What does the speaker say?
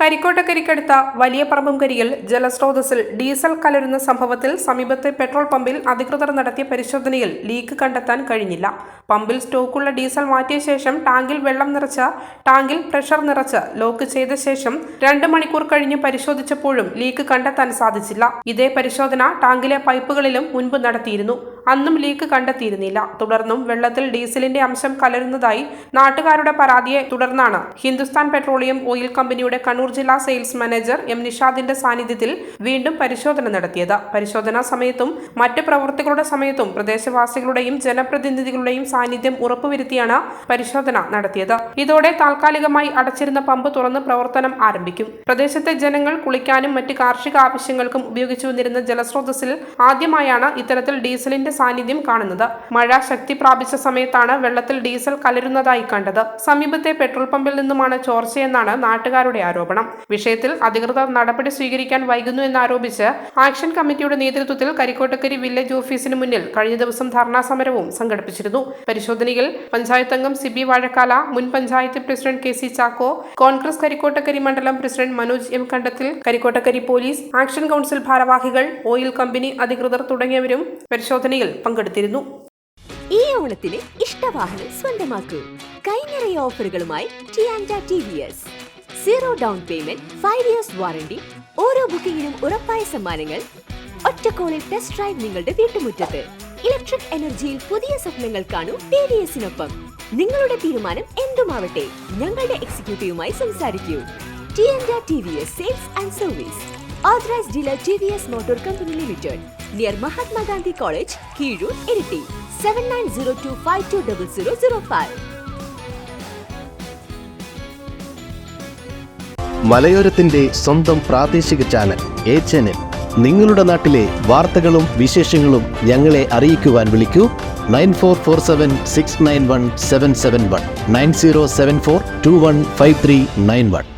കരിക്കോട്ടക്കരിക്കടുത്ത വലിയ പറമ്പുംകരിയിൽ ജലസ്രോതസ്സിൽ ഡീസൽ കലരുന്ന സംഭവത്തിൽ സമീപത്തെ പെട്രോൾ പമ്പിൽ അധികൃതർ നടത്തിയ പരിശോധനയിൽ ലീക്ക് കണ്ടെത്താൻ കഴിഞ്ഞില്ല. പമ്പിൽ സ്റ്റോക്കുള്ള ഡീസൽ മാറ്റിയ ശേഷം ടാങ്കിൽ വെള്ളം നിറച്ച ടാങ്കിൽ പ്രഷർ നിറച്ച് ലോക്ക് ചെയ്ത ശേഷം രണ്ട് മണിക്കൂർ കഴിഞ്ഞ് പരിശോധിച്ചപ്പോഴും ലീക്ക് കണ്ടെത്താൻ സാധിച്ചില്ല. ഇതേ പരിശോധന ടാങ്കിലെ പൈപ്പുകളിലും മുൻപ് നടത്തിയിരുന്നു. അന്നും ലീക്ക് കണ്ടെത്തിയിരുന്നില്ല. തുടർന്നും വെള്ളത്തിൽ ഡീസലിന്റെ അംശം കലരുന്നതായി നാട്ടുകാരുടെ പരാതിയെ തുടർന്നാണ് ഹിന്ദുസ്ഥാൻ പെട്രോളിയം ഓയിൽ കമ്പനിയുടെ കണ്ണൂർ ജില്ലാ സെയിൽസ് മാനേജർ എം നിഷാദിന്റെ സാന്നിധ്യത്തിൽ വീണ്ടും പരിശോധന നടത്തിയത്. പരിശോധനാ സമയത്തും മറ്റ് പ്രവൃത്തികളുടെ സമയത്തും പ്രദേശവാസികളുടെയും ജനപ്രതിനിധികളുടെയും സാന്നിധ്യം ഉറപ്പുവരുത്തിയാണ് പരിശോധന നടത്തിയത്. ഇതോടെ താൽക്കാലികമായി അടച്ചിരുന്ന പമ്പ് തുറന്ന് പ്രവർത്തനം ആരംഭിക്കും. പ്രദേശത്തെ ജനങ്ങൾ കുളിക്കാനും മറ്റ് കാർഷിക ആവശ്യങ്ങൾക്കും ഉപയോഗിച്ചു വന്നിരുന്ന ജലസ്രോതസ്സിൽ ആദ്യമായാണ് ഇത്തരത്തിൽ ഡീസലിന്റെ സാന്നിധ്യം കാണുന്നത്. മഴ ശക്തി പ്രാപിച്ച സമയത്താണ് വെള്ളത്തിൽ ഡീസൽ കലരുന്നതായി കണ്ടത്. സമീപത്തെ പെട്രോൾ പമ്പിൽ നിന്നുമാണ് ചോർച്ചയെന്നാണ് നാട്ടുകാരുടെ ആരോപണം. വിഷയത്തിൽ അധികൃതർ നടപടി സ്വീകരിക്കാൻ വൈകുന്നു എന്നാരോപിച്ച് ആക്ഷൻ കമ്മിറ്റിയുടെ നേതൃത്വത്തിൽ കരിക്കോട്ടക്കരി വില്ലേജ് ഓഫീസിന് മുന്നിൽ കഴിഞ്ഞ ദിവസം ധർണാ സമരവും സംഘടിപ്പിച്ചിരുന്നു. പരിശോധനയിൽ പഞ്ചായത്ത് അംഗം സിബി വാഴക്കാല മുൻ panchayat president K C Chacko Congress Karikkottakkari മണ്ഡലം president Manoj M Kandathil Karikkottakkari police action council ഭാരവാഹികൾ ഓയിൽ കമ്പനി അധികൃതർ തുടങ്ങിയവരും പരിശോധനയിൽ പങ്കെടുത്തിരുന്നു. ഈ ഓണത്തിന് ഇഷ്ടവാഹനം സ്വന്തമാക്കൂ. കൈനിറയ ഓഫറുകളുമായി T zero down payment five years warranty ഓരോ ബുക്കിംഗിനും ഉറപ്പായ സമ്മാനങ്ങൾ. ഒറ്റക്കോളിൽ ടെസ്റ്റ് ഡ്രൈവ് നിങ്ങളുടെ വീട്ടുമുറ്റത്ത്. ഇലക്ട്രിക് എനർജിയിൽ പുതിയ സ്വപ്നങ്ങൾ കാണൂ ടി വി എസിനൊപ്പം നിങ്ങളുടെ തീരുമാനം എന്തുമാവട്ടെ? ഞങ്ങളുടെ എക്സിക്യൂട്ടീവുമായി സംസാരിക്കൂ. ടിയൻഡ T V S sales and service authorise dealer T V S motor company limited near Mahatma Gandhi college Keezhur Iritty seven nine zero two five two double zero zero five മലയോരത്തിന്റെ സ്വന്തം പ്രാദേശിക channel A channel നിങ്ങളുടെ നാട്ടിലെ വാർത്തകളും വിശേഷങ്ങളും ഞങ്ങളെ അറിയിക്കുവാൻ വിളിക്കൂ. Nine four four seven six nine one seven seven one. Nine zero seven four two one five three nine one.